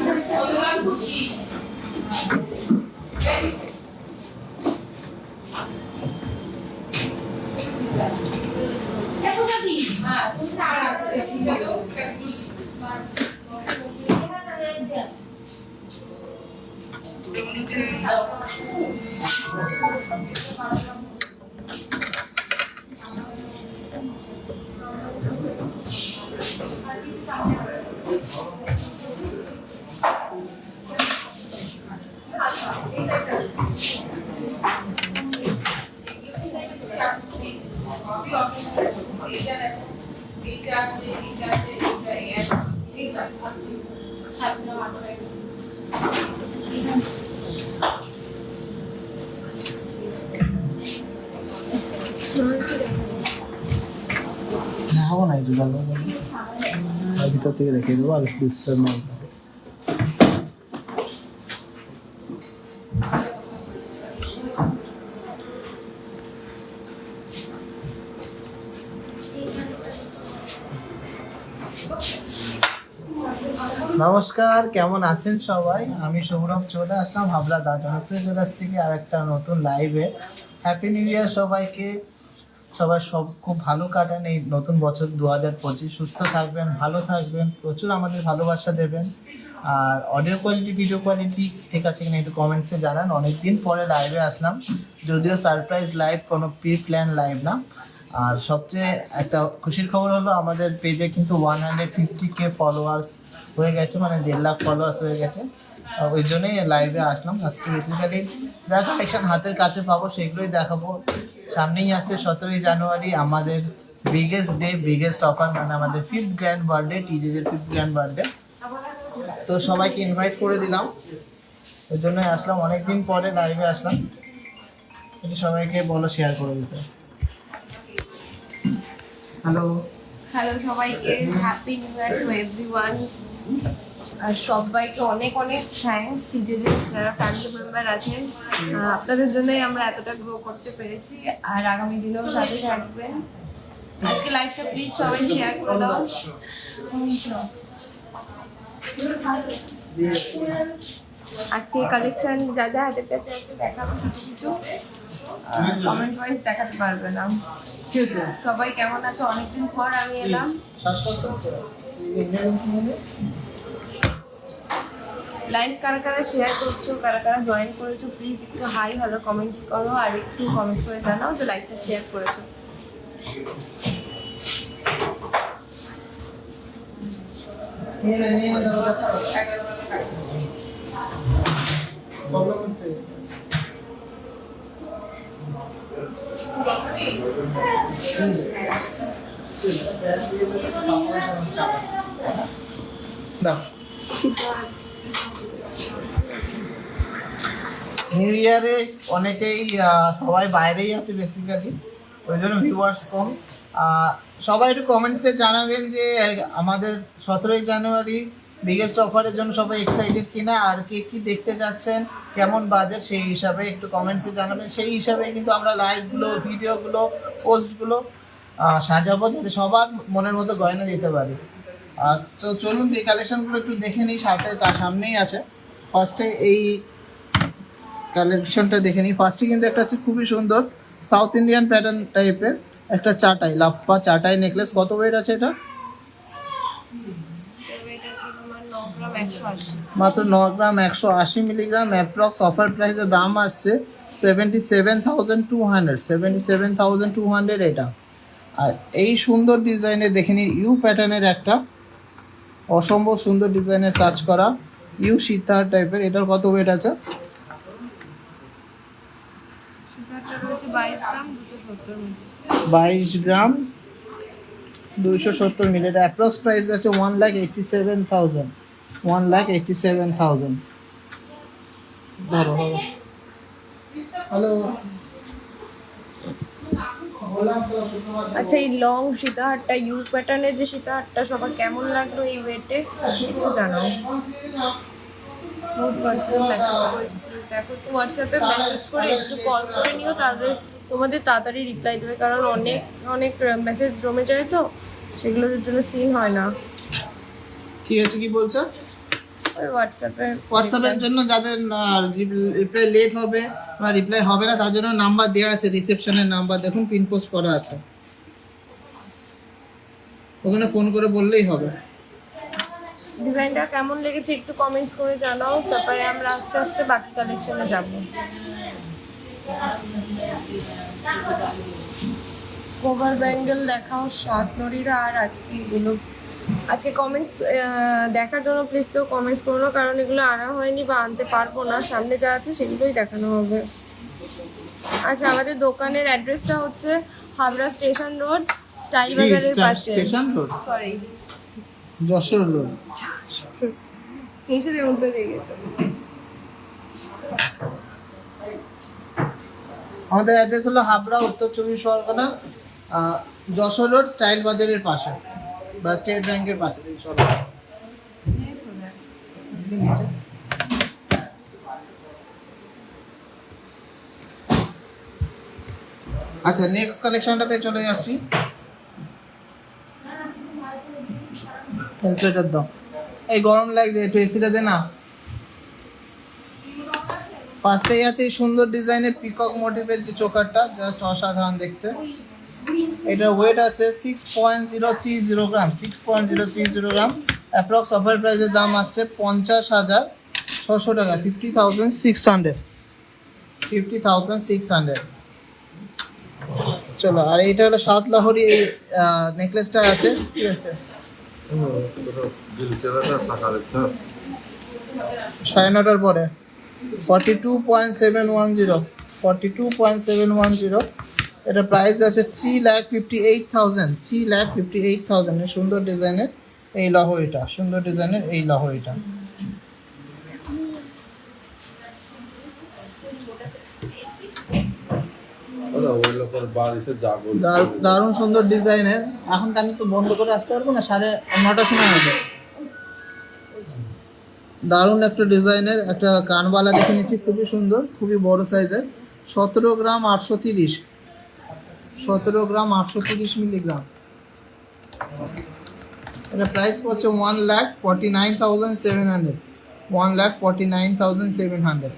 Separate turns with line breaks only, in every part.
দেখাবো না ভিতর থেকে দেবো আর ডিসপ্লে নমস্কার, কেমন আছেন সবাই? আমি সৌরভ, চলে আসলাম হাবড়া দাদা জুয়েলার্স থেকে আর একটা নতুন লাইভে হ্যাপি নিউ ইয়ার সবাইকে। সবাই সব খুব ভালো কাটান। এই নতুন বছর দু হাজার পঁচিশ। সুস্থ থাকবেন, ভালো থাকবেন, প্রচুর আমাদের ভালোবাসা দেবেন। আর অডিও কোয়ালিটি ভিডিও কোয়ালিটি ঠিক আছে কিনা একটু কমেন্টসে জানান। অনেকদিন পরে লাইভে আসলাম। যদিও সারপ্রাইজ লাইভ কোনো প্রি প্ল্যান লাইভ না। আর সবচেয়ে একটা খুশির খবর হলো, আমাদের পেজে কিন্তু one hundred fifty K followers হয়ে গেছে মানে দেড় লাখ ফলোয়ার্স হয়ে গেছে। ওই জন্যই লাইভে আসলাম। আজকে বেসিক্যালি যা কালেকশন হাতের কাছে পাবো সেগুলোই দেখাবো। সামনেই আসছে সতেরোই জানুয়ারি, আমাদের বিগেস্ট ডে বিগেস্ট অফার মানে আমাদের ফিফথ গ্র্যান্ড বার্থডে টিজেদের ফিফথ গ্র্যান্ড বার্থডে তো সবাইকে ইনভাইট করে দিলাম। ওই জন্যই আসলাম। অনেকদিন পরে লাইভে আসলাম। একটু সবাইকে বলো শেয়ার করে দিতে। হ্যালো
হ্যালো সবাইকে। Happy new year to everyone আর সবাইকে অনেক অনেক থ্যাঙ্কস যে যারা ফ্যামিলি মেম্বার আছেন। আপনাদের জন্যই আমরা এতটা গ্রো করতে পেরেছি। আর আগামী দিনেও সাথে থাকবেন। আজকে লাইফটা প্লিজ সবাই শেয়ার করে দাও। আজকে কালেকশন যা যা হাতের কাছে আছে দেখাবো কিছু কিছু। কমেন্ট ওয়াইজ দেখাতে পারবে না। সবাই কেমন আছো? অনেকদিন পর আমি এলাম। লাইভ কারা কারা শেয়ার করছ, কারা কারা জয়েন করেছ প্লিজ একটু হাই হ্যালো কমেন্টস করো আর একটু কমেন্টস করে জানাও যে লাইভটা শেয়ার করেছ।
নিউ ইয়ারে অনেকেই সবাই বাইরেই আছে বেসিক্যালি ওই জন্য ভিউয়ার্স কম। সবাই একটু কমেন্টসে জানাবেন যে, আমাদের সতেরোই জানুয়ারি বিগেস্ট অফারের জন্য সবাই এক্সাইটেড কিনা, আর কে কি দেখতে যাচ্ছেন, কেমন বাজেট সেই হিসাবে একটু কমেন্টসে জানাবেন। সেই হিসাবে কিন্তু আমরা লাইভগুলো ভিডিওগুলো পোস্টগুলো সাজাবো যাতে সবার মনের মতো গয়না দিতে পারি। তো চলুন, যে কালেকশনগুলো একটু দেখে নিই, সাথে তার সামনেই আছে। ফার্স্টে এই কালেকশনটা দেখে নিই। ফার্স্টে কিন্তু একটা আছে খুবই সুন্দর সাউথ ইন্ডিয়ান প্যাটার্ন টাইপের একটা চাটাই, লাপ্পা চাটাই নেকলেস কত ওয়েট আছে এটা? মাত্র ন গ্রাম একশো আশি মিলিগ্রাম অ্যাপ্রক্স অফার প্রাইসের দাম আসছে seventy seven thousand two hundred seventy seven thousand two hundred এটা। আর এই সুন্দর ডিজাইনের দেখে নিই ইউ প্যাটার্নের একটা। অসম্ভব সুন্দর ডিজাইনের কাজ করা। ইউ সীতার টাইপের এটার কত ওয়েট আছে?
বাইশ গ্রাম দুশো সত্তর
মিলি। এটা অ্যাপ্রক্স প্রাইস আছে one lakh eighty seven thousand one lakh eighty seven thousand ধরো। হ্যালো
আচ্ছা এই লং সীতাহারটা, ইউ প্যাটার্নের যে সীতা সীতাহারটা, সবার কেমন লাগল এই ওয়েটে? একটু জানাও। দেখো হোয়াটসঅ্যাপে মেসেজ করে একটু কল করে নিও তাদের তোমাদের তাড়াতাড়ি রিপ্লাই দেবে, কারণ অনেক অনেক মেসেজ জমে যায় তো, সেগুলোর জন্য সিন হয় না।
কি আছে কি বলছো?
হোয়াটসঅ্যাপে
হোয়াটসঅ্যাপের জন্য যাদের রিপ্লাই লেট হবে বা রিপ্লাই হবে না তার জন্য নাম্বার দেওয়া আছে রিসেপশনের নাম্বার দেখুন পিন পোস্ট করা আছে। ওখানে ফোন করে বললেই হবে।
ডিজাইনটা কেমন লেগেছে একটু কমেন্টস করে জানাও তারপরে আমরা আস্তে আস্তে বাকি কালেকশনে যাব। কভার ব্যাঙ্গেল দেখাও শর্ট নড়িরা আর আজকে এগুলো আজকে কমেন্টস দেখার জন্য প্লিজ কেউ কমেন্টস করো না কারণ এগুলো আনা হয়নি বা আনতে পারব না। সামনে যা আছে সেগুলোই দেখানো হবে। আচ্ছা আমাদের দোকানের অ্যাড্রেসটা হচ্ছে হাবড়া স্টেশন রোড স্টাইল বাজারের পাশে।
Station road?
Sorry
Jessore road.
স্টেশনের উল্টো দিকে
আমাদের অ্যাড্রেস হলো হাবড়া উত্তর চব্বিশ পরগনা যশোর রোড স্টাইল বাজারের পাশে। বা স্টেট ব্যাংকের পাশে সরো। নিচে। আচ্ছা নেক্সট কালেকশনটাতে চলে যাচ্ছি ক্যালকুলেটার দাও এই গরম লাগছে একটু এসিটা দে না ফার্স্টেই আছে এই সুন্দর ডিজাইনের পিকক মোটিভের যে চোকারটা জাস্ট অসাধারণ দেখতে এটা ওয়েট আছে six point zero three zero gram six point zero three zero gram approx offer প্রাইসের দাম আসছে পঞ্চাশ হাজার ছশো টাকা fifty thousand six hundred fifty thousand six hundred চলো, আর এইটা হলো সাত লাহরি, এই নেকলেসটা আছে। আছে। সাড়ে নটার পরে। Forty two point seven one zero forty two point seven one zero এটা প্রাইস আছে three lakh fifty eight thousand three lakh fifty eight থাউজেন্ডের সুন্দর ডিজাইনের এই লহরিটা সুন্দর ডিজাইনের এই লহরিটা।
বাড়িতে যাব
দার- দারুণ সুন্দর ডিজাইনের। এখন তো আমি তো বন্ধ করে আসতে পারব না সাড়ে নটার সময় হবে। দারুণ একটা ডিজাইনের একটা কানবালা দেখে নিচ্ছি খুবই সুন্দর খুবই বড় সাইজের সতেরো গ্রাম আটশো তিরিশ। সতেরো গ্রাম আটশো তিরিশ মিলিগ্রাম। এটা প্রাইস পড়ছে one lakh forty nine thousand seven hundred one lakh forty nine thousand seven hundred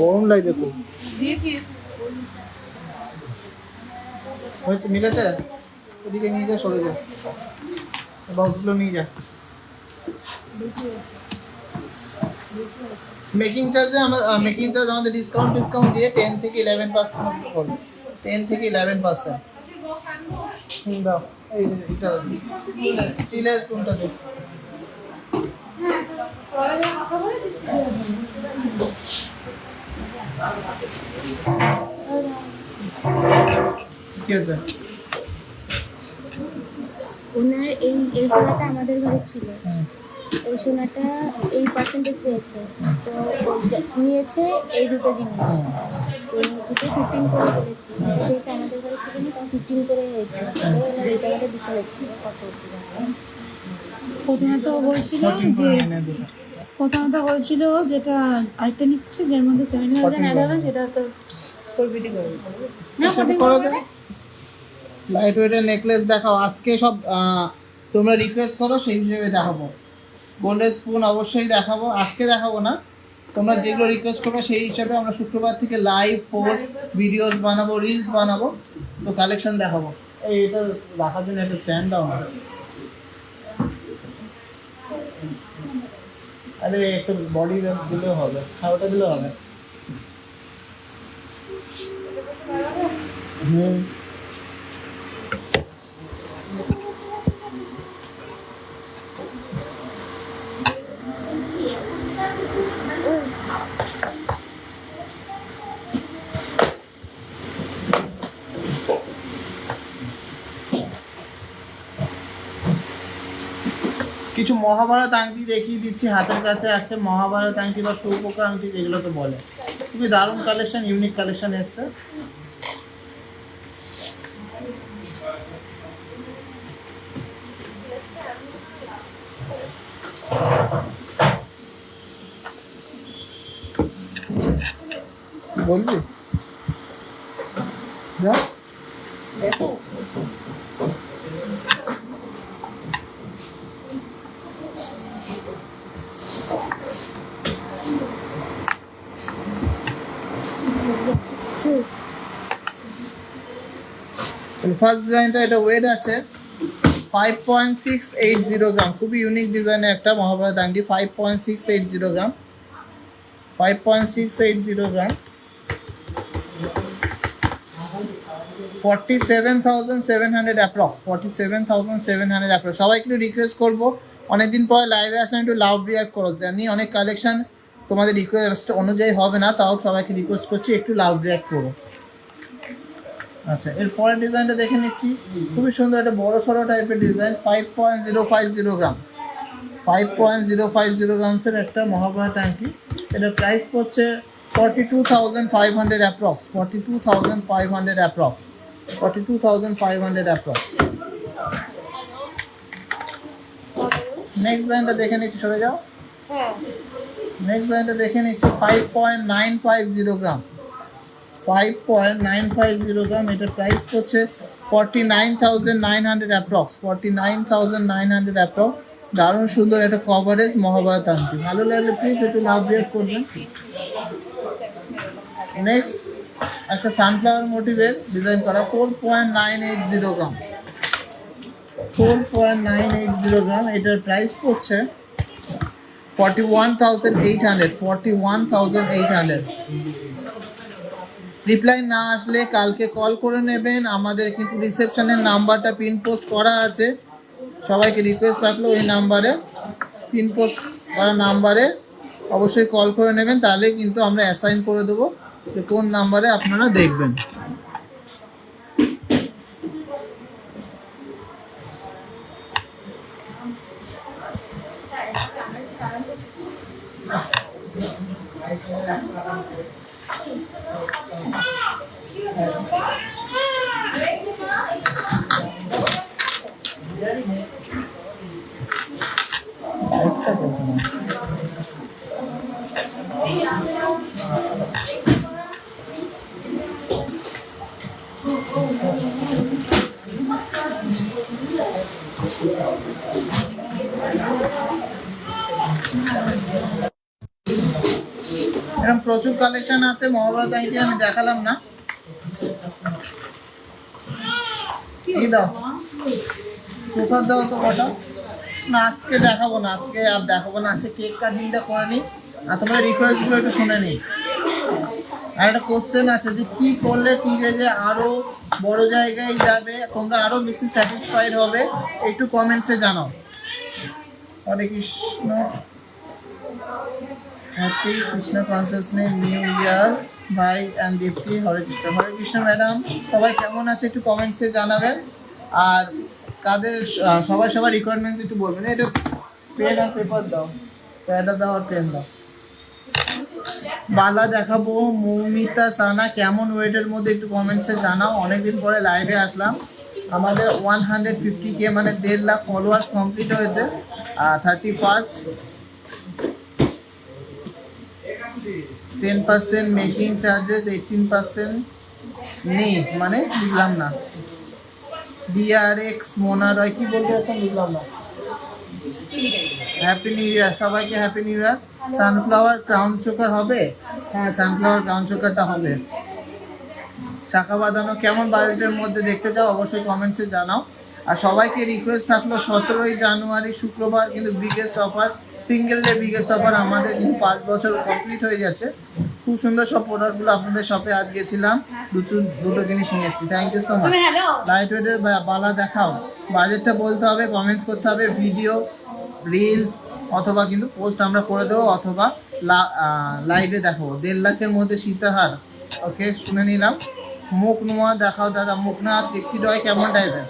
গরম লাগছে খুব হয়েছে মিলেছে? ওদিকে নিয়ে যা সরে যা। বক্সগুলো নিয়ে যা। মেকিং চার্জে আমার মেকিং চার্জ আমাদের ডিসকাউন্ট ডিসকাউন্ট দিয়ে টেন থেকে ইলেভেন পার্সেন্ট করবে। টেন থেকে ইলেভেন পার্সেন্ট দাও স্টিলের কোনটা দে কি
ওনার এই এই সোনাটা আমাদের ঘরে ছিল। এই সোনাটা এই পার্সেন্টেজ পেয়েছে। তো নিয়েছে এই দুটো জিনিস। তো দুটো ফিফটিন করে করেছি। যেহেতু আমাদের ঘরে ছিল না তখন ফিফটিন করে হয়েছে। তো এবার এইটা আমাদের দিতে হচ্ছে। কত
প্রথমে তো বলছিল যে প্রথমে তো বলছিল যেটা আরেকটা নিচ্ছে যার মধ্যে সেভেন থাউজেন্ড অ্যাড হবে সেটা তো না
লাইট ওয়েটের নেকলেস দেখাও। আজকে সব আহ, তোমরা রিকোয়েস্ট করো সেই হিসেবে দেখাবো। গোল্ডেন স্পুন অবশ্যই দেখাবো। আজকে দেখাবো না। তোমরা যেগুলো রিকোয়েস্ট করবে, সেই হিসাবে আমরা শুক্রবার থেকে লাইভ পোস্ট ভিডিওস বানাবো রিলস বানাবো। তো কালেকশন দেখাবো। এই এটা রাখার জন্য একটা স্ট্যান্ড দাও আরে, একটু বডি দিলেও হবে। ওটা দিলেও হবে। হুম। কিছু মহাভারত আংটি দেখিয়ে দিচ্ছি, হাতের কাছে আছে মহাভারত আংটি বা সৌপোকা আংটি, যেগুলোকে বলে। খুবই দারুণ কালেকশন ইউনিক কালেকশন এসছে। বলবি? যা। ফার্স্ট ডিজাইনটা এটা ওয়েট আছে five point six eight zero gram খুবই ইউনিক ডিজাইনের একটা মহাভারত আংটি five point six eight zero gram five point six eight zero gram forty seven thousand seven hundred approx forty seven thousand seven hundred approx সবাই একটু request করব, অনেকদিন পরে লাইভে আসলাম, একটু লাউড রিয়াক্ট করো। জানি অনেক কালেকশন তোমাদের রিকোয়েস্ট অনুযায়ী হবে না, তাও সবাইকে রিকোয়েস্ট করছি, একটু লাউড রিয়াক্ট করো। আচ্ছা এর পরের ডিজাইনটা দেখে নিচ্ছি। খুবই সুন্দর একটা বড় সড়ো টাইপের design five point zero five zero gram five point zero five zero গ্রামসের একটা মহাভারত আংটি এটার প্রাইস পড়ছে forty two thousand five hundred approx forty two thousand five hundred approx forty two thousand five hundred approx next ডিজাইনটা দেখে নিচ্ছি সরে যাও। Next ডিজাইনটা দেখে নিচ্ছি five point nine five zero gram five point nine five zero gram এটার price করছে forty nine thousand nine hundred approx forty nine thousand nine hundred approx দারুণ সুন্দর একটা কভারেজ মহাভারত আংটি। ভালো লাগলে প্লিজ একটু লাভ রিয়াক্ট করবেন। নেক্সট একটা সানফ্লাওয়ার মোটিভের ডিজাইন করা four point nine eight zero gram four point nine eight zero gram এটার প্রাইস পড়ছে forty one thousand eight hundred forty one thousand eight hundred reply না আসলে কালকে কল করে নেবেন, আমাদের কিন্তু রিসেপশনের নাম্বারটা পিন পোস্ট করা আছে। সবাইকে রিকোয়েস্ট থাকল ওই নাম্বারে পিন পোস্ট করা নাম্বারে অবশ্যই কল করে নেবেন, তাহলে কিন্তু আমরা অ্যাসাইন করে দেবো। কোন নাম্বারে আপনারা দেখবেন। এরকম প্রচুর কালেকশন আছে, মহাভারত আইটি আমি দেখালাম না। কি দাও। সুপার দাও তো কটা। না, আজকে দেখাবো না, আজকে আর দেখাবো না, আজকে কেক কাটিংটা করে নিই। আর তোমাদের রিকোয়েস্টগুলো একটু শুনে নিই। আর একটা কোশ্চেন আছে যে, কি করলে টিজে যে আরও বড় জায়গায় যাবে? তোমরা আরও বেশি স্যাটিসফাইড হবে? একটু কমেন্টসে জানাও। Hare Krishna. Happy Krishna consciousness new year, ভাই অ্যান্ড দীপ্তি, হরে কৃষ্ণ। হরে কৃষ্ণ ম্যাডাম, সবাই কেমন আছে একটু কমেন্টসে জানাবেন। আর কাদের সবাই সবার রিকোয়ারমেন্টস একটু বলবেন। এটা পেন আর পেপার দাও। প্যাডা দাও আর পেন দাও। বালা দেখাবো, মৌমিতা সানা, কেমন ওয়েটের মধ্যে একটু কমেন্টসে জানাও। অনেকদিন পরে লাইভে আসলাম। আমাদের ওয়ান হান্ড্রেড ফিফটি কে মানে দেড় লাখ ফলোয়ার্স কমপ্লিট হয়েছে। Thirty first ten percent making charges eighteen percent নেই মানে বুঝলাম না। ডিআরএক্স মোনা রয় কি বলতে চাচ্ছেন বুঝলাম না। হ্যাপি নিউ ইয়ার সবাইকে happy new year sunflower crown choker হবে? হ্যাঁ সানফ্লাওয়ার ক্রাউন চোকারটা হবে। শাখা বাঁধানো কেমন বাজেটের মধ্যে দেখতে চাও অবশ্যই কমেন্টসে জানাও। আর সবাইকে রিকোয়েস্ট থাকল সতেরোই জানুয়ারি শুক্রবার কিন্তু biggest offer single day biggest offer আমাদের কিন্তু পাঁচ বছর কমপ্লিট হয়ে যাচ্ছে। খুব সুন্দর সব প্রোডাক্টগুলো আপনাদের শপে আজ গেছিলাম। দুটো দুটো জিনিস নিয়ে এসেছি। Thank you so much light ওয়েটের বালা দেখাও। বাজেটটা বলতে হবে কমেন্টস করতে হবে ভিডিও রিলস অথবা কিন্তু পোস্ট আমরা করে দেবো অথবা লাইভে দেখাবো। দেড় লাখের মধ্যে সীতাহার ওকে শুনে নিলাম। মুখ নোয়া দেখাও দাদা। মুখ না দেখতে রয় কেমন টাইপের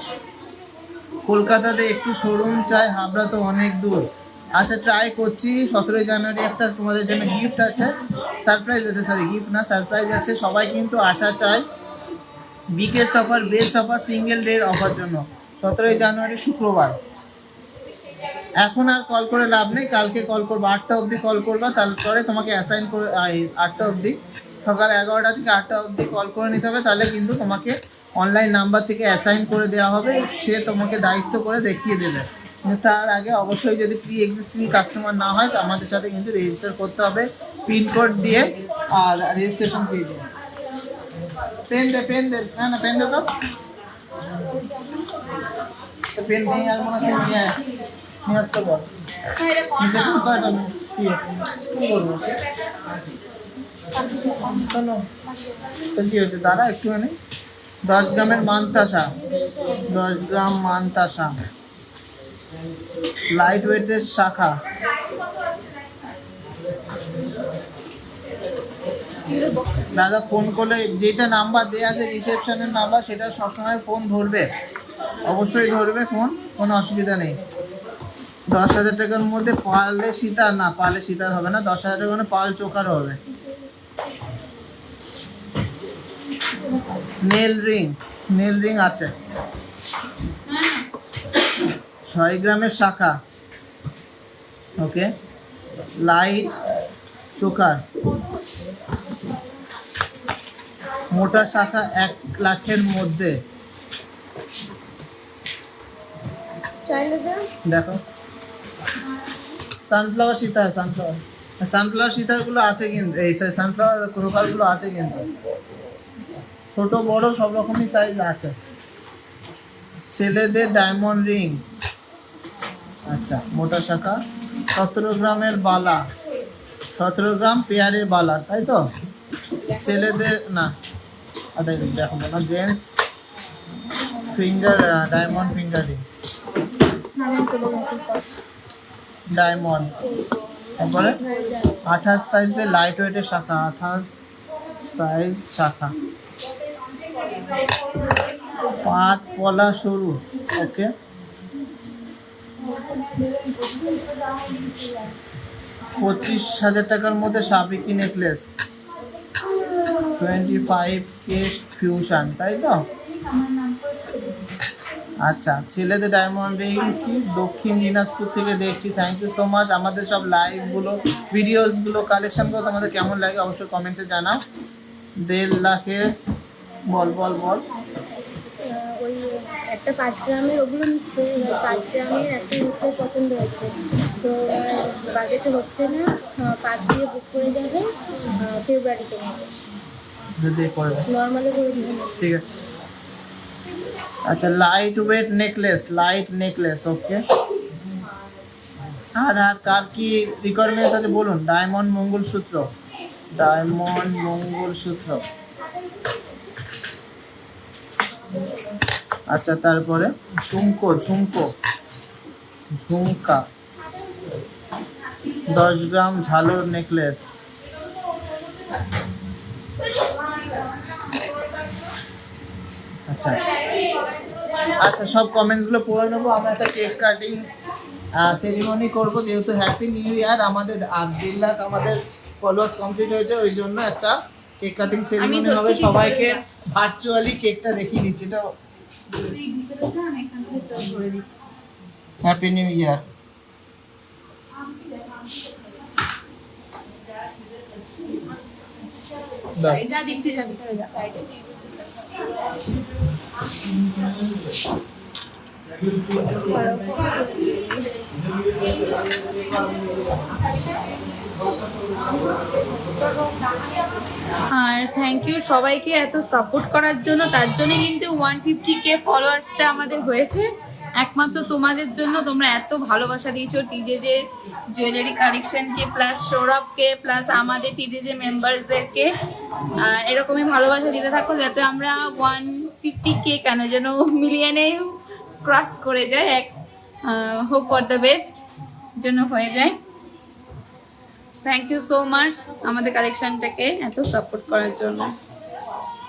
কলকাতাতে একটু শোরুম চাই হাবড়া তো অনেক দূর। আচ্ছা ট্রাই করছি। সতেরোই জানুয়ারি একটা তোমাদের জন্য গিফট আছে। সারপ্রাইজ আছে সরি গিফট না সারপ্রাইজ আছে। সবাই কিন্তু আশা চায় biggest offer best offer single ডের অফার জন্য। সতেরোই জানুয়ারি শুক্রবার। এখন আর কল করে লাভ নেই। কালকে কল করব, আটটা অবধি কল করবা, তারপরে তোমাকে অ্যাসাইন করে আটটা অবধি। সকাল এগারোটা থেকে আটটা অবধি কল করে নিতে হবে, তাহলে কিন্তু তোমাকে অনলাইন নাম্বার থেকে অ্যাসাইন করে দেওয়া হবে। সে তোমাকে দায়িত্ব করে দেখিয়ে দেবে। তার আগে অবশ্যই যদি প্রি এক্সিস্টিং কাস্টমার না হয়, তো আমাদের সাথে কিন্তু রেজিস্টার করতে হবে পিন কোড দিয়ে আর রেজিস্ট্রেশন ফি দিয়ে। পেন দে পেন দে। না না পেন দে তো। পেন নিয়ে আর মনে হচ্ছে নিয়ে। নিয়ে আসতে বল। দাঁড়া একটুখানি। দশ গ্রামের মানতাসা। দশ গ্রাম মানতাসা। লাইট ওয়েটের শাখা। দাদা ফোন করলে যেটা নাম্বার দেওয়া আছে রিসেপশনের নাম্বার সেটা সবসময় ফোন ধরবে। অবশ্যই ধরবে ফোন কোনো অসুবিধা নেই। দশ হাজার টাকার মধ্যে পালে সীতার, না পালে সীতার হবে না, দশ হাজার টাকার পাল চোকার হবে। নেল রিং নেল রিং আছে। ছয় গ্রামের শাখা। Okay light choker. মোটা শাখা এক লাখের মধ্যে। দেখো। সানফ্লাওয়ার সীতার সানফ্লাওয়ার সানফ্লাওয়ার সীতারগুলো আছে কিন্তু এই সানফ্লাওয়ার ক্রোকারগুলো আছে কিন্তু। ছোট বড় সব রকমই সাইজ আছে। ছেলেদের ডায়মন্ড রিং আচ্ছা মোটা শাখা। সতেরো গ্রামের বালা। সতেরো গ্রাম পেয়ারের বালা, তাই তো? ছেলেদের, না। আচ্ছা দেখো না gents finger diamond finger. Diamond. তারপরে আঠাশ সাইজের লাইট ওয়েটের শাখা, আঠাশ সাইজ শাখা। পাত পলা সরু ওকে পঁচিশ হাজার টাকার মধ্যে সাবিকি necklace. Twenty five K fusion তাই তো? আচ্ছা ছেলেদের ডায়মন্ড রিং কি? দক্ষিণ দিনাজপুর থেকে দেখছি থ্যাংক ইউ সো মাচ আমাদের সব লাইভগুলো ভিডিওসগুলো কালেকশনগুলো তোমাদের কেমন লাগে অবশ্যই কমেন্টে জানাও। দেড় লাখের, বল বল বল।
একটা পাঁচ গ্রামের ওগুলো নিচ্ছে এবার পাঁচ গ্রামের একটা নিচ্ছে পছন্দ হয়েছে তো বাজেটে হচ্ছে না পাঁচ দিয়ে বুক করে যাবে ফেব্রুয়ারিতে। নর্মালে করে। দিচ্ছি।
ঠিক আছে। আচ্ছা light weight necklace light necklace okay আর আর কার কি রিকোয়ারমেন্টস আছে বলুন? ডায়মন্ড মঙ্গলসূত্র ডায়মন্ড মঙ্গলসূত্র আচ্ছা তারপরে? ঝুমকো ঝুমকো। ঝুমকা। দশ গ্রাম ঝালোর নেকলেস। আচ্ছা। আচ্ছা সব কমেন্টসগুলো পড়ে নেব। আমরা একটা কেক কাটিং সেরিমনি করব। যেহেতু হ্যাপি নিউ ইয়ার আমাদের দেড় লাখ আমাদের ফলোয়ার্স কমপ্লিট হয়েছে ওই জন্য একটা কেক কাটিং সেরিমনি হবে। সবাইকে ভার্চুয়ালি কেকটা দেখিয়ে দিচ্ছি। এটা
তুই ভিতরে যা আমি এখান থেকে তোর ধরে দিচ্ছি
হ্যাপি নিউ ইয়ার
যা। দেখতে যা সাইডে আর থ্যাংক ইউ সবাইকে এত সাপোর্ট করার জন্য। তার জন্য কিন্তু ওয়ান ফিফটি কে ফলোয়ার্সটা আমাদের হয়েছে। একমাত্র তোমাদের জন্য তোমরা এত ভালোবাসা দিয়েছ। টিজেজের জুয়েলারি কালেকশনকে প্লাস সৌরভকে প্লাস আমাদের টিজেজের মেম্বার্সদেরকে এরকমই ভালোবাসা দিতে থাকো যাতে আমরা ওয়ান ফিফটি কে কেন যেন মিলিয়নে ক্রস করে যায় এক হোপ ফর দ্য বেস্ট জন্য হয়ে যায়। থ্যাংক ইউ সো মাচ আমাদের কালেকশনটাকে এত সাপোর্ট করার জন্য।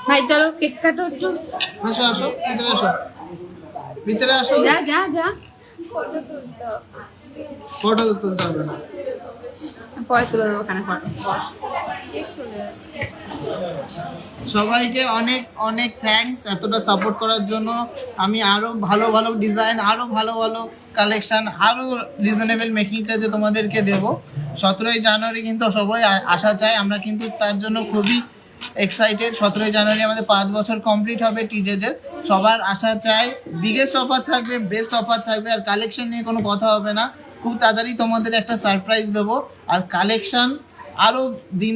ভাই চলো কেক কাটো একটু।
আসো আসো ভিতরে আসো। ভিতরে আসো।
যা যা যা।
ফটো তুলতে হবে। না সবাইকে অনেক অনেক থ্যাঙ্কস এতটা সাপোর্ট করার জন্য। আমি আরও ভালো ভালো ডিজাইন আরও ভালো ভালো কালেকশন আরও রিজনেবল মেকিংটা যে তোমাদেরকে দেব। সতেরোই জানুয়ারি কিন্তু সবাই আসা চাই আমরা কিন্তু তার জন্য খুবই এক্সাইটেড সতেরোই জানুয়ারি আমাদের পাঁচ বছর কমপ্লিট হবে টিজেজের সবার আশা চাই। বিগেস্ট অফার থাকবে বেস্ট অফার থাকবে। আর কালেকশন নিয়ে কোনো কথা হবে না। খুব তাড়াতাড়ি তোমাদের একটা সারপ্রাইজ দেবো। আর কালেকশন আরও দিন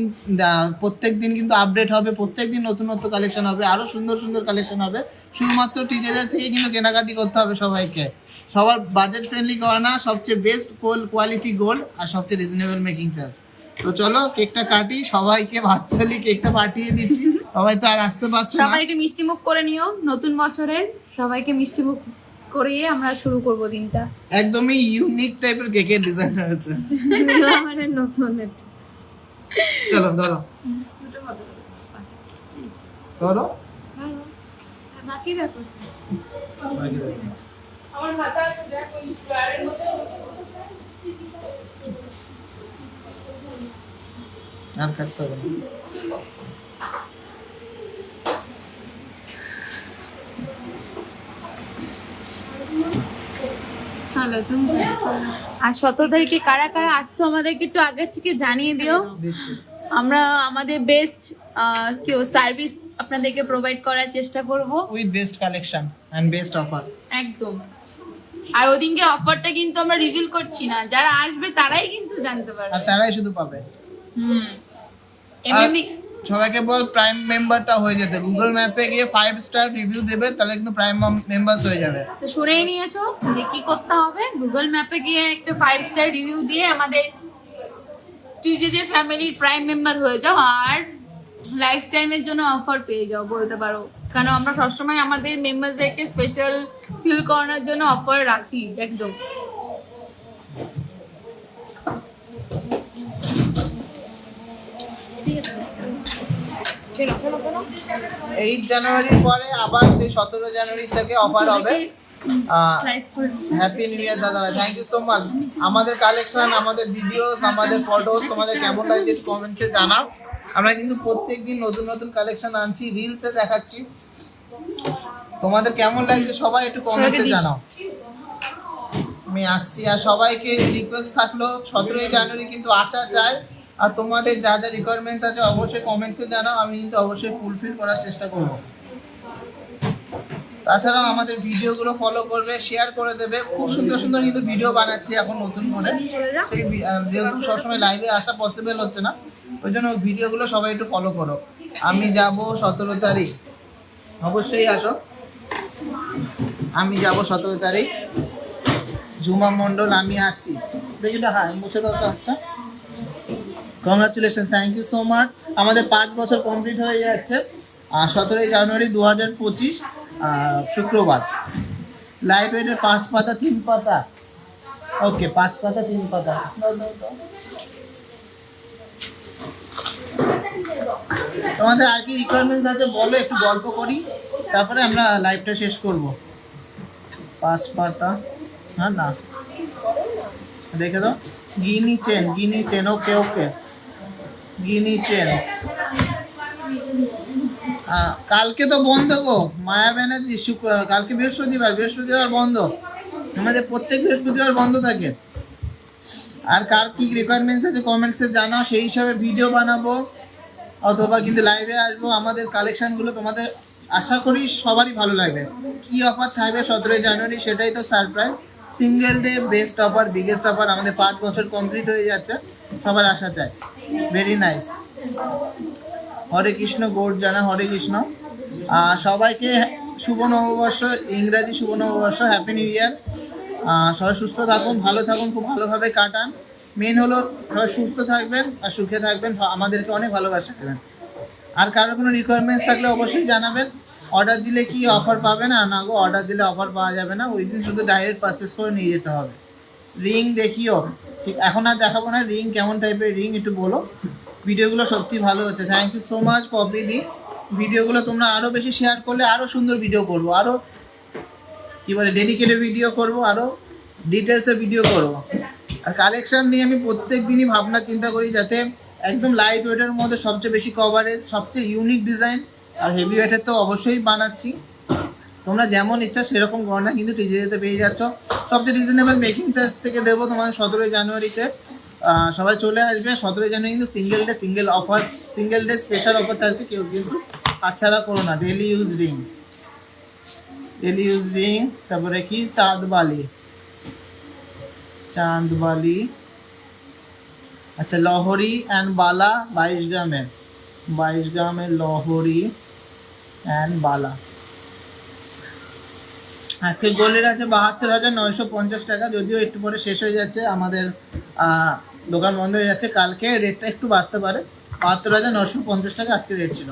প্রত্যেক দিন কিন্তু আপডেট হবে, প্রত্যেক দিন নতুন নতুন কালেকশন হবে আরও সুন্দর সুন্দর কালেকশন হবে। শুধুমাত্র টিজেজের থেকে কিন্তু কেনাকাটি করতে হবে সবাইকে। সবার বাজেট ফ্রেন্ডলি গয়না সবচেয়ে বেস্ট কোয়ালিটি গোল্ড আর সবচেয়ে রিজনেবল মেকিং চার্জ তো চলো কেকটা কাটি, সবাইকে ভার্চুয়ালি কেকটা পাঠিয়ে দিচ্ছি। সবাই তো আর আসতে পারছে
সবাই একটু মিষ্টি মুখ করে নিও, নতুন বছরের সবাইকে মিষ্টি মুখ করিয়ে আমরা শুরু করব দিনটা।
একদমই ইউনিক টাইপের কেকের ডিজাইনটা হচ্ছে
আমাদের নতুন
চলো ধরো। ধরো।
বাকি দেখো
আর কাটতে হবে
তুমি
আর সতেরো তারিখে কারা কারা আসছো আমাদেরকে একটু আগের থেকে জানিয়ে দিও। আমরা আমাদের বেস্ট কেউ সার্ভিস আপনাদেরকে প্রোভাইড করার চেষ্টা করব।
With best collection and best offer
একদম। আর ওদিনকে অফারটা কিন্তু আমরা রিভিল করছি না। যারা আসবে তারাই কিন্তু জানতে পারবে।
আর তারাই শুধু পাবে।
হুম। এমনি
সবাইকে বল প্রাইম মেম্বারটা হয়ে যেতে। গুগল ম্যাপে গিয়ে ফাইভ স্টার রিভিউ দেবে, তাহলে কিন্তু প্রাইম মেম্বার্স হয়ে যাবে।
তো শুনেই নিয়েছো যে কি করতে হবে? গুগল ম্যাপে গিয়ে একটা ফাইভ স্টার রিভিউ দিয়ে আমাদের টিজে ফ্যামিলির প্রাইম মেম্বার হয়ে যাও আর লাইফ টাইমের জন্য অফার পেয়ে যাও, বলতে পারো। কারণ আমরা সবসময় আমাদের মেম্বারদেরকে স্পেশাল ফিল করানোর জন্য অফার রাখি, একদম।
এইট জানুয়ারির পরে আবার সেই সতেরো জানুয়ারি থেকে অফার হবে। হ্যাপি নিউ ইয়ার দাদা থ্যাংক ইউ সো মাচ আমাদের কালেকশন আমাদের ভিডিওস আমাদের ফটোস তোমাদের কেমন লাগছে কমেন্টে জানাও। আমরা কিন্তু প্রত্যেক দিন নতুন নতুন কালেকশন আনছি রিলসে দেখাচ্ছি। তোমাদের কেমন লাগছে সবাই একটু কমেন্টে। জানাও। আমি আসছি আর সবাইকে রিকোয়েস্ট থাকল সতেরোই জানুয়ারি কিন্তু আসা চাই আর তোমাদের যা যা রিকোয়ারমেন্টস আছে অবশ্যই কমেন্টসে জানাও, আমি কিন্তু অবশ্যই ফুলফিল করার চেষ্টা করব। তাছাড়াও আমাদের ভিডিওগুলো ফলো করবে শেয়ার করে দেবে। খুব সুন্দর সুন্দর কিন্তু ভিডিও বানাচ্ছি এখন নতুন করে। সেই যেহেতু সবসময় লাইভে আসা পসিবল হচ্ছে না, ওই জন্য ভিডিওগুলো সবাই একটু ফলো করো। আমি যাব সতেরো তারিখ। অবশ্যই আসো। আমি যাব সতেরো তারিখ। ঝুমা মণ্ডল, আমি আসছি। দেখি হ্যাঁ মুছে দাও তো একটা congratulation thank you so much আমাদের পাঁচ বছর কমপ্লিট হয়ে যাচ্ছে। সতেরোই জানুয়ারি দু হাজার পঁচিশ শুক্রবার। ওয়েটের পাঁচ পাতা, তিন পাতা। ওকে পাঁচ পাতা, তিন পাতা। তোমাদের আর কি রিকোয়ারমেন্টস আছে বলো, একটু গল্প করি। তারপরে আমরা লাইভটা শেষ করব। পাঁচ পাতা হ্যাঁ না। দেখে দাও। Guinea chain guinea chain okay okay guinea chain. কালকে তো বন্ধ গো, মায়া ব্যানার্জি, শুক্র, কালকে বৃহস্পতিবার বৃহস্পতিবার বন্ধ। আমাদের প্রত্যেক বৃহস্পতিবার বন্ধ থাকে। আর কার কি রিকোয়ারমেন্টস আছে কমেন্টসে জানাও, সেই হিসাবে ভিডিও বানাবো, অথবা কিন্তু লাইভে আসব। আমাদের কালেকশনগুলো তোমাদের আশা করি সবারই ভালো লাগবে। কি অফার থাকবে সতেরোই জানুয়ারি সেটাই তো surprise single day best offer biggest offer আমাদের পাঁচ বছর কমপ্লিট হয়ে যাচ্ছে। সবার আসা চাই। ভেরি নাইস হরে কৃষ্ণ গৌড় জানা, হরে কৃষ্ণ। সবাইকে শুভ নববর্ষ, ইংরাজি শুভ নববর্ষ হ্যাপি নিউ ইয়ার সবাই সুস্থ থাকুন, ভালো থাকুন, খুব ভালোভাবে কাটান। মেন হলো সবাই সুস্থ থাকবেন আর সুখে থাকবেন আমাদেরকে অনেক ভালোবাসা দেবেন। আর কারোর কোনো রিকোয়ারমেন্টস থাকলে অবশ্যই জানাবেন। অর্ডার দিলে কি অফার পাবে না না গো অর্ডার দিলে অফার পাওয়া যাবে না। ওই দিন শুধু ডাইরেক্ট পারচেস করে নিয়ে যেতে হবে। রিং দেখিও। ঠিক, এখন আর দেখাবো না রিং কেমন টাইপের রিং একটু বলো। ভিডিওগুলো সত্যি ভালো হচ্ছে থ্যাংক ইউ সো মাচ পপিদি ভিডিওগুলো তোমরা আরও বেশি শেয়ার করলে আরও সুন্দর ভিডিও করব আরও কী বলে ডেডিকেটেড ভিডিও করব আরও ডিটেলসে ভিডিও করব। আর কালেকশন নিয়ে আমি প্রত্যেক দিনই ভাবনা, চিন্তা করি যাতে একদম লাইট ওয়েটের মধ্যে সবচেয়ে বেশি কভারেজ সবচেয়ে ইউনিক ডিজাইন আর হেভি ওয়েটের তো অবশ্যই বানাচ্ছি। তোমরা যেমন ইচ্ছা সেরকম গয়না কিন্তু টিজেতে পেয়ে যাচ্ছ। সবচেয়ে রিজনেবল মেকিং চার্জ থেকে দেবো তোমাদের সতেরোই জানুয়ারিতে। সবাই চলে আসবে। সতেরোই জানুয়ারি কিন্তু single day single offer single day special offer থাকছে কেউ কিন্তু আচ্ছাড়া করো না। Daily use ring daily use ring তারপরে কি? চাঁদবালি চাঁদবালি আচ্ছা লহরি অ্যান্ড বালা বাইশ গ্রামের। বাইশ গ্রামের লহরি অ্যান্ড বালা। আজকে গোল্ডের আছে বাহাত্তর হাজার নয়শো পঞ্চাশ টাকা। যদিও একটু পরে শেষ হয়ে যাচ্ছে, আমাদের দোকান বন্ধ হয়ে যাচ্ছে। কালকে রেটটা একটু বাড়তে পারে। বাহাত্তর হাজার নশো পঞ্চাশ টাকা আজকে রেট ছিল।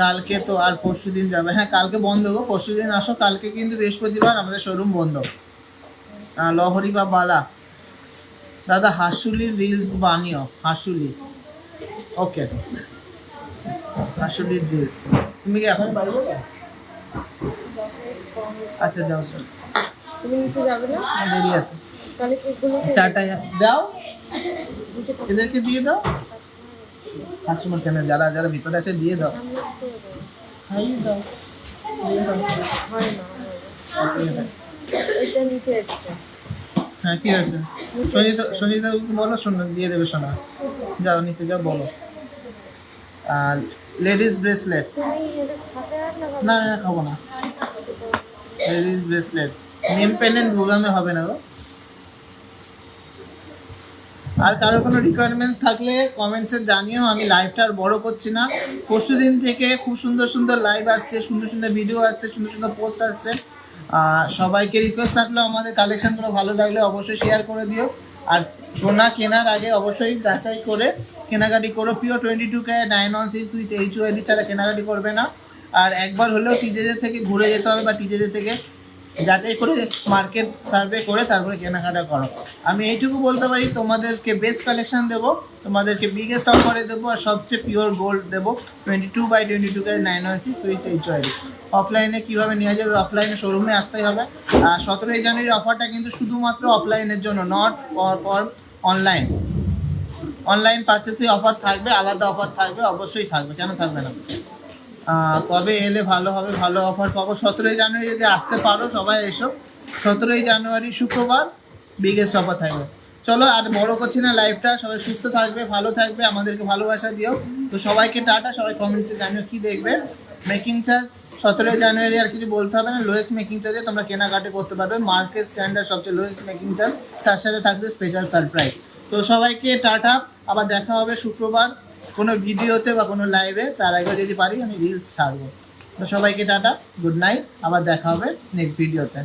কালকে তো আর পরশু দিন যাবে। হ্যাঁ কালকে বন্ধ গো। পরশু দিন আসো। কালকে কিন্তু বৃহস্পতিবার আমাদের শোরুম বন্ধ। লহরি বা বালা। দাদা হাসুলির রিলস বানিও। হাসুলি। ওকে হাসুলির রিলস তুমি কি এখন যাবে আচ্ছা যাও চল
তুমি নিচে যাবে না?
দেরি আছে
তাহলে
চারটা দাও। এদেরকে দিয়ে দাও। কাস্টমার কেন যারা যারা ভিতরে আছে দিয়ে দাও। খাইয়ে দাও। দাও।
হয় না না। এটা নিচে এসছে।
হ্যাঁ কি আছে সঞ্জিতা সঞ্জিতা বলো শোনো দিয়ে দেবে শোনা যাও নিচে যাও বলো। আর লেডিস ব্রেসলেট।
না
না, খাব না। লেডিস ব্রেসলেট নেম পেন্ডেন্ট প্রোগ্রামে হবে না গো। আর কারোর কোনো রিকোয়ারমেন্টস থাকলে কমেন্টসে জানিও, আমি লাইভটা আর বড় করছি না। পরশু দিন থেকে খুব সুন্দর সুন্দর লাইভ আসছে, সুন্দর সুন্দর ভিডিও আসছে, সুন্দর সুন্দর পোস্ট আসছে। সবাইকে রিকোয়েস্ট থাকল, আমাদের কালেকশনগুলো ভালো লাগলে অবশ্যই শেয়ার করে দিও। আর সোনা কেনার আগে অবশ্যই যাচাই করে কেনাকাটি করো। Pure twenty two K nine one six with H oily ছাড়া কেনাকাটি করবে না। আর একবার হলেও টিজেজে থেকে ঘুরে যেতে হবে বা টিজেজে থেকে যাচাই করে মার্কেট সার্ভে করে তারপরে কেনাকাটা করো। আমি এইটুকু বলতে পারি, তোমাদেরকে বেস্ট কালেকশন দেবো, তোমাদেরকে বিগেস্ট অফারে দেবো, আর সবচেয়ে পিওর গোল্ড দেবো twenty two by twenty two K nine one six with H ওয়াইলি অফলাইনে কীভাবে নেওয়া যাবে? অফলাইনে শোরুমে আসতেই হবে। আর সতেরোই জানুয়ারির অফারটা কিন্তু শুধুমাত্র অফলাইনের জন্য নট ফর অনলাইন অনলাইন পারচেসে অফার থাকবে, আলাদা অফার থাকবে, অবশ্যই থাকবে, কেন থাকবে না? কবে এলে ভালো হবে? ভালো অফার পাবো। সতেরোই জানুয়ারি যদি আসতে পারো, সবাই এসো। সতেরোই জানুয়ারি শুক্রবার বিগেস্ট অফার থাকবে। চলো, আর বড় করছি না লাইভটা সবাই সুস্থ থাকবে, ভালো থাকবে, আমাদেরকে ভালোবাসা দিও। তো সবাইকে টাটা। সবাই কমেন্টসে জানিও কি দেখবে। মেকিং চার্জ সতেরোই জানুয়ারি আর কিছু বলতে হবে না। লোয়েস্ট মেকিং চার্জে তোমরা কেনাকাটি করতে পারবে। মার্কেট স্ট্যান্ডার্ড সবচেয়ে লোয়েস্ট মেকিং চার্জ তার সাথে থাকবে স্পেশাল সারপ্রাইজ তো সবাইকে টাটা। আবার দেখা হবে শুক্রবার। কোনো ভিডিওতে বা কোনো লাইভে তার আগে যদি পারি, আমি রিলস ছাড়বো। তো সবাইকে টাটা গুড নাইট আবার দেখা হবে নেক্সট ভিডিওতে